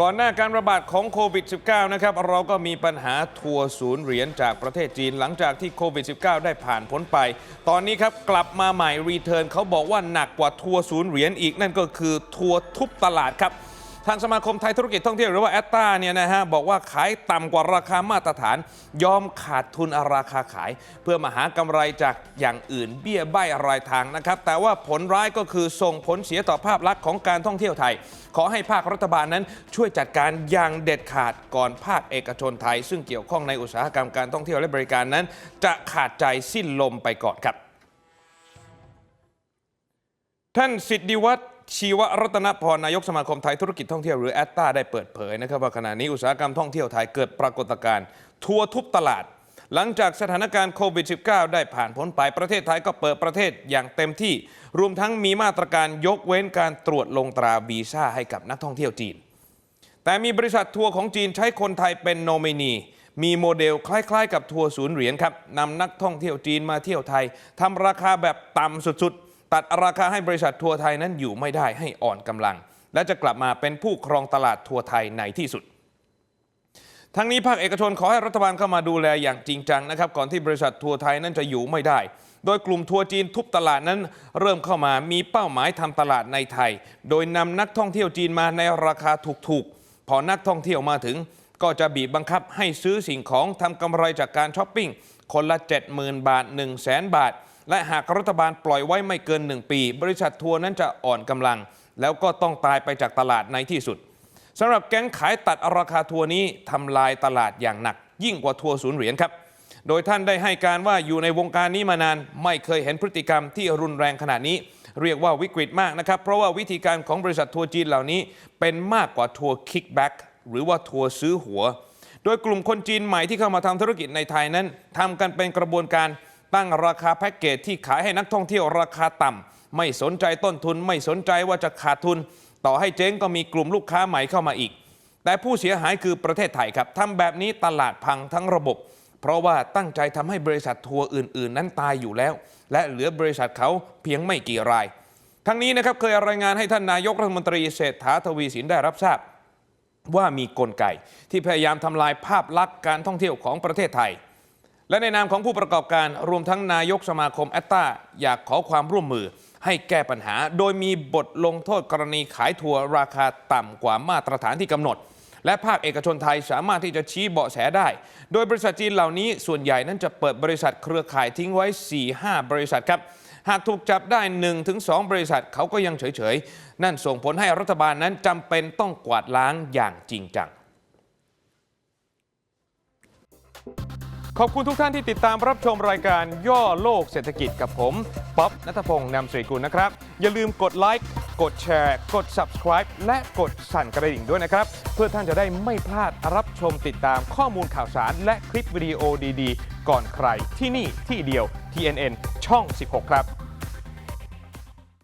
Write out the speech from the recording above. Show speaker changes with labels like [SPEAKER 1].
[SPEAKER 1] ก่อนหน้าการระบาดของโควิด -19 นะครับ เราก็มีปัญหาทัวร์ศูนย์เหรียญจากประเทศจีน หลังจากที่โควิด -19 ได้ผ่านพ้นไป ตอนนี้ครับกลับมาใหม่รีเทิร์นเขาบอกว่าหนักกว่าทัวร์ศูนย์เหรียญอีกนั่นก็คือทัวร์ทุบตลาดครับ ทางสมาคมไทยธุรกิจท่องเที่ยวหรือว่าแอตตาเนี่ยนะฮะบอกว่าขายต่ำกว่าราคามาตรฐาน ยอมขาดทุนราคาขาย เพื่อมาหากำไรจากอย่างอื่นเบี้ยใบรายทางนะครับ แต่ว่าผลร้ายก็คือส่งผลเสียต่อภาพลักษณ์ของการท่องเที่ยวไทย ขอให้ภาครัฐบาลนั้นช่วยจัดการอย่างเด็ดขาดก่อนภาคเอกชนไทย ซึ่งเกี่ยวข้องในอุตสาหกรรมการท่องเที่ยวและบริการนั้น จะขาดใจสิ้นลมไปก่อนครับ ท่านสิทธิวัฒน์ ชีวรัตนพรนายกสมาคมไทยธุรกิจท่องเที่ยวหรือแอตตาได้เปิดเผยนะครับว่าขณะนี้อุตสาหกรรมท่องเที่ยวไทยเกิดปรากฏการณ์ทัวร์ทุบตลาด หลังจากสถานการณ์โควิด -19 ได้ผ่านพ้นไปประเทศไทยก็เปิดประเทศอย่างเต็มที่ รวมทั้งมีมาตรการยกเว้นการตรวจลงตราวีซ่าให้กับนักท่องเที่ยวจีน แต่มีบริษัททัวร์ของจีนใช้คนไทยเป็นโนมินีมีโมเดลคล้ายๆ กับทัวร์ศูนย์เหรียญครับนำนักท่องเที่ยวจีนมาเที่ยวไทยทำราคาแบบต่ำสุดๆ ตัดราคาให้บริษัททัวร์ไทยนั้นอยู่ไม่ได้ให้อ่อนกำลัง และจะกลับมาเป็นผู้ครองตลาดทัวร์ไทยในที่สุดทั้งนี้ภาคเอกชนขอให้รัฐบาลเข้ามาดูแลอย่างจริงจังนะครับก่อนที่บริษัททัวร์ไทยนั้นจะอยู่ไม่ได้ โดยกลุ่มทัวร์จีนทุบตลาดนั้น เริ่มเข้ามามีเป้าหมายทำตลาดในไทย โดยนำนักท่องเที่ยวจีนมาในราคาถูกๆ พอนักท่องเที่ยวมาถึง ก็จะบีบบังคับให้ซื้อสิ่งของทำกำไรจากการช้อปปิ้งคนละ 70,000 บาท 1 0 0 0 0แบาท และหากรัฐบาลปล่อยไว้ไม่เกิน 1 ปี บริษัททัวร์นั้นจะอ่อนกำลัง แล้วก็ต้องตายไปจากตลาดในที่สุดสำหรับแก๊งขายตัดราคาทัวร์นี้ทำลายตลาดอย่างหนัก ยิ่งกว่าทัวร์ศูนย์เหรียญครับ โดยท่านได้ให้การว่าอยู่ในวงการนี้มานาน ไม่เคยเห็นพฤติกรรมที่รุนแรงขนาดนี้ เรียกว่าวิกฤตมากนะครับ เพราะว่าวิธีการของบริษัททัวร์จีนเหล่านี้ เป็นมากกว่าทัวร์คิกแบ็กหรือว่าทัวร์ซื้อหัว โดยกลุ่มคนจีนใหม่ที่เข้ามาทำธุรกิจในไทยนั้นทำกันเป็นกระบวนการ ตั้งราคาแพ็กเกจที่ขายให้นักท่องเที่ยวราคาต่ำ ไม่สนใจต้นทุน ไม่สนใจว่าจะขาดทุน ต่อให้เจ๊งก็มีกลุ่มลูกค้าใหม่เข้ามาอีก แต่ผู้เสียหายคือประเทศไทยครับทำแบบนี้ตลาดพังทั้งระบบ เพราะว่าตั้งใจทำให้บริษัททัวร์อื่น ๆ นั้นตายอยู่แล้ว และเหลือบริษัทเขาเพียงไม่กี่ราย ทั้งนี้นะครับเคยรายงานให้ท่านนายกรัฐมนตรีเศรษฐาทวีสินได้รับทราบว่ามีกลไกที่พยายามทำลายภาพลักษณ์การท่องเที่ยวของประเทศไทย และในนามของผู้ประกอบการรวมทั้งนายกสมาคมแอตตาอยากขอความร่วมมือให้แก้ปัญหา โดยมีบทลงโทษกรณีขายทัวร์ราคาต่ำกว่ามาตรฐานที่กำหนด และภาคเอกชนไทยสามารถที่จะชี้เบาะแสได้ โดยบริษัทจีนเหล่านี้ส่วนใหญ่นั้นจะเปิดบริษัทเครือข่ายทิ้งไว้ 4-5 บริษัทครับ หากถูกจับได้ 1-2 บริษัทเขาก็ยังเฉย ๆ นั่นส่งผลให้รัฐบาลนั้นจำเป็นต้องกวาดล้างอย่างจริงจัง ขอบคุณทุกท่านที่ติดตามรับชมรายการย่อโลกเศรษฐกิจกับผมป๊อบนัทพงศ์นำสุริกุลนะครับ อย่าลืมกดไลค์กดแชร์ กด subscribe และกดสั่นกระดิ่งด้วยนะครับ เพื่อท่านจะได้ไม่พลาดรับชมติดตามข้อมูลข่าวสาร และคลิปวิดีโอดีๆ ก่อนใครที่นี่ที่เดียว TNN ช่อง 16 ครับ